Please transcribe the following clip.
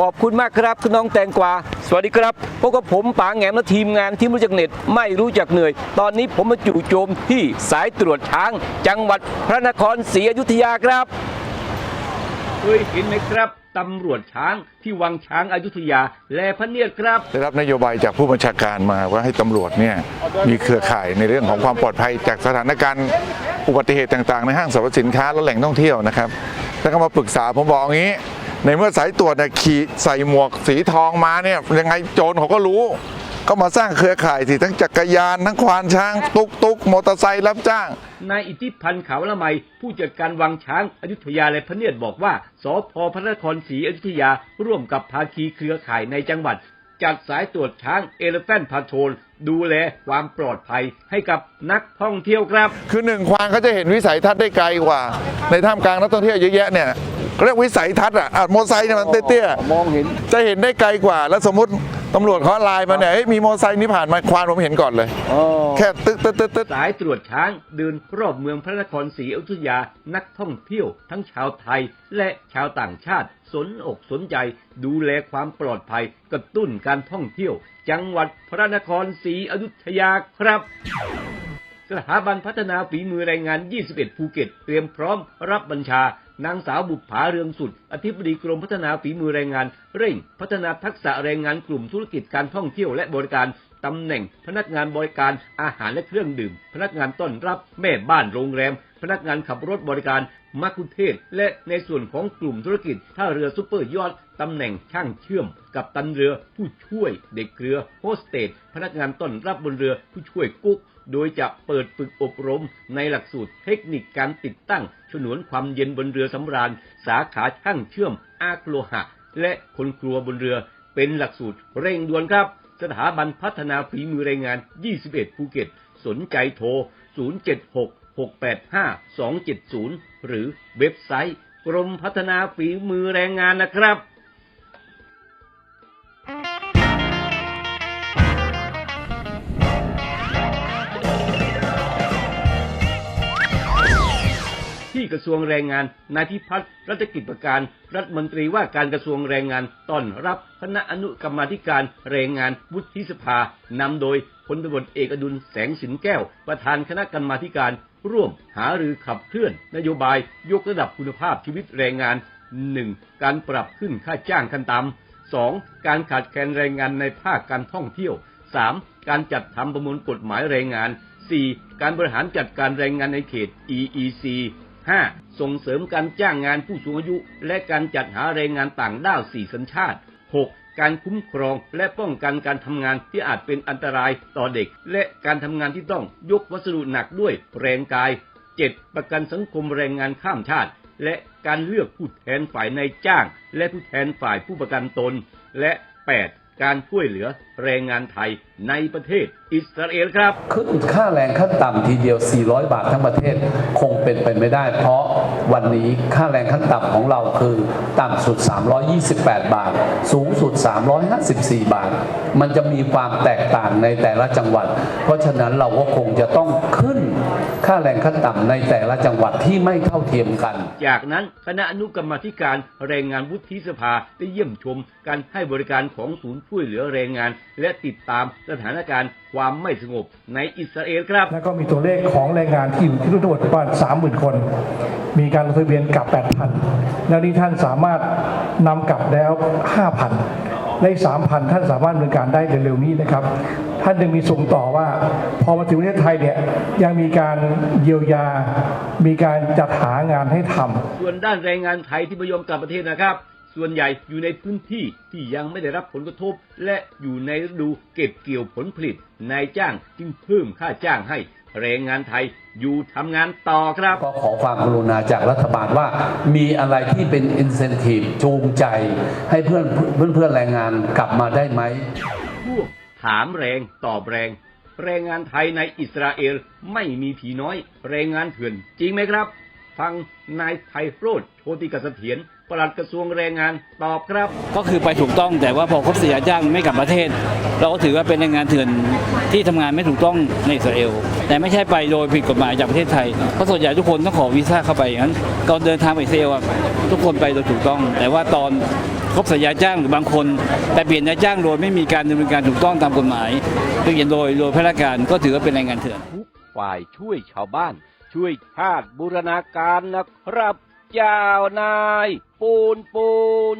ขอบคุณมากครับคุณน้องแตงกวา สวัสดีครับพบกับผมป๋าแหงมและทีมงานที่ไม่รู้จักเหน็ดไม่รู้จักเหนื่อย ตอนนี้ผมมาจู่โจมที่สายตรวจช้าง จังหวัดพระนครศรีอยุธยาครับเคยเห็นไหมครับตำรวจช้างที่วังช้างอายุทยา และพระเนียดครับ ได้รับนโยบายจากผู้บัญชาการมาว่าให้ตำรวจเนี่ยมีเครือข่ายในเรื่องของความปลอดภัยจากสถานการณ์อุบัติเหตุต่างๆ ในห้างสรรพสินค้าและแหล่งท่องเที่ยวนะครับแล้วก็มาปรึกษาผมบอกอย่างนี้ ในเมื่อสายตรวจเนี่ยขี่ใส่หมวกสีทองมาเนี่ยยังไงโจรเขาก็รู้ ก็มาสร้างเครือข่ายสิทั้งจักรยานทั้งควานช้าง ตุกตุกมอเตอร์ไซค์รับจ้าง นายอิทธิพันธ์ขาวละไม ผู้จัดการวังช้างอยุธยาและพระเนียดบอกว่าสพพระนครศรีอยุธยาร่วมกับภาคีเครือข่ายในจังหวัด จัดสายตรวจช้างเอเลฟ a นพาโทลดูแลความปลอดภัยให้กับนักท่องเที่ยวครับ คือหนึ่งควานเขาจะเห็นวิสัยทัศน์ได้ไกลกว่า ในท่ามกลางนักท่องเที่ยวเยอะแยะเนี่ย เขาเรียกวิสัยทัศน์อะอะมอเตอร์ไซค์เนี่ยมันเตี้ยๆมองเห็นจะเห็นได้ไกลกว่า แล้วสมมติตำรวจเขาไลน์มาเนี่ยเฮ้ยมีมอเตอร์ไซค์นี่ผ่านมาควานผมเห็นก่อนเลยแค่ตึ๊ดตึ๊ดตึ๊ดตึ๊ด สายตรวจช้างเดินรอบเมืองพระนครศรีอยุธยานักท่องเที่ยวทั้งชาวไทยและชาวต่างชาติ สนอกสนใจ ดูแลความปลอดภัย กระตุ้นการท่องเที่ยว จังหวัดพระนครศรีอยุธยาครับ สถาบันพัฒนาฝีมือแรงงาน 21 ภูเก็ต เตรียมพร้อมรับบัญชา นางสาวบุปผาเรืองสุด อธิบดีกรมพัฒนาฝีมือแรงงาน เร่ง พัฒนาทักษะแรงงานกลุ่มธุรกิจการท่องเที่ยวและบริการ ตำแหน่ง พนักงานบริการอาหารและเครื่องดื่ม พนักงานต้อนรับแม่บ้านโรงแรม พนักงานขับรถบริการมัคคุเทศ และในส่วนของกลุ่มธุรกิจท่าเรือซุปเปอร์ยอดตำแหน่งช่างเชื่อม กับตันเรือผู้ช่วยเด็กเรือโฮสเตสพนักงานต้อนรับบนเรือผู้ช่วยกุ๊กโดยจะเปิดฝึกอบรมในหลักสูตรเทคนิคการติดตั้ง ฉนวนความเย็นบนเรือสำราญ สาขาช่างเชื่อมอาโลหะ และคนครัวบนเรือเป็นหลักสูตรเร่งด่วนครับ สถาบันพัฒนาฝีมือแรงงาน 21 ภูเก็ต สนใจโทร 076 685 270 หรือเว็บไซต์ กรมพัฒนาฝีมือแรงงานนะครับ ที่กระทรวงแรงงาน นายพิพัฒน์รัชกิจประการ รัฐมนตรีว่าการกระทรวงแรงงานต้อนรับคณะอนุกรรมาธิการแรงงานวุฒิสภานำโดยพลตำรวจเอกอดุลแสงสินแก้ว ประธานคณะกรรมาธิการ ร่วมหารือขับเคลื่อน นโยบายยกระดับคุณภาพชีวิตแรงงาน 1. การปรับขึ้นค่าจ้างขั้นต่ำ 2. การขาดแคลนแรงงานในภาคการท่องเที่ยว 3. การจัดทำประมวลกฎหมายแรงงาน 4. การบริหารจัดการแรงงานในเขต EEC 5. ส่งเสริมการจ้างงานผู้สูงอายุ และการจัดหาแรงงานต่างด้าว4สัญชาติ 6. การคุ้มครองและป้องกันการทำงานที่อาจเป็นอันตรายต่อเด็ก และการทำงานที่ต้องยกวัสดุหนักด้วยแรงกาย 7. ประกันสังคมแรงงานข้ามชาติ และการเลือกผู้แทนฝ่ายนายจ้าง และผู้แทนฝ่ายผู้ประกันตน และ 8. การช่วยเหลือแรงงานไทยในประเทศอิสราเอลครับขึ้นค่าแรงขั้นต่ำทีเดียว 400 บาททั้งประเทศคงเป็นไปไม่ได้ เพราะวันนี้ค่าแรงขั้นต่ำของเราคือต่ำสุด 328 บาท สูงสุด 354 บาท มันจะมีความแตกต่างในแต่ละจังหวัด เพราะฉะนั้นเราก็คงจะต้องขึ้นค่าแรงขั้นต่ำในแต่ละจังหวัดที่ไม่เท่าเทียมกัน จากนั้นคณะอนุกรรมาธิการแรงงานวุฒิสภาได้เยี่ยมชมการให้บริการของศูนย์ช่วยเหลือแรงงาน และติดตามสถานการณ์ความไม่สงบในอิสราเอลครับ แล้วก็มีตัวเลขของแรงงานที่อยู่ที่นู่นทั้งหมดประมาณ30,000 คน มีการลงทะเบียนกลับ 8,000 แล้วนี่ท่านสามารถนำกลับแล้ว 5,000 ใน 3,000 ท่านสามารถดำเนินการได้เร็วๆนี้นะครับ ท่านยังมีส่งต่อว่า พอมาถึงประเทศไทยเนี่ยยังมีการเยียวยา มีการจัดหางานให้ทำส่วนด้านแรงงานไทยที่ไม่ยอมกลับประเทศนะครับ ส่วนใหญ่อยู่ในพื้นที่ที่ยังไม่ได้รับผลกระทบ และอยู่ในฤดูเก็บเกี่ยวผลผลิตนายจ้างจึงเพิ่มค่าจ้างให้แรงงานไทยอยู่ทำงานต่อครับ ก็ขอความกรุณาจากรัฐบาลว่า มีอะไรที่เป็น incentive จูงใจ ให้เพื่อนเพื่อนเพื่อนแรงงานกลับมาได้ไหมช่วงถามแรงตอบแรง แรงงานไทยในอิสราเอลไม่มีผีน้อย แรงงานเถื่อนจริงไหมครับ ฟังนายไพโรธโชติกเสถียร ปลัดกระทรวงแรงงานตอบครับ ก็คือไปถูกต้องแต่ว่าพอครบสัญญาจ้างไม่กลับประเทศ เราก็ถือว่าเป็นแรงงานเถื่อนที่ทำงานไม่ถูกต้องในอิสราเอลแต่ไม่ใช่ไปโดยผิดกฎหมายจากประเทศไทยเพราะส่วนใหญ่ทุกคนต้องขอวีซ่าเข้าไปอย่างนั้นตอนเดินทางไปอิสราเอลอะทุกคนไปโดยถูกต้อง แต่ว่าตอนครบสัญญาจ้างหรือบางคนแต่เปลี่ยนนายจ้างโดยไม่มีการดำเนินการถูกต้องตามกฎหมายเปลี่ยนโดยโดยพนักงานก็ถือว่าเป็นแรงงานเถื่อนทุกฝ่ายช่วยชาวบ้านช่วยชาติบูรณาการนะครับ ยาวนาย ปูนปูน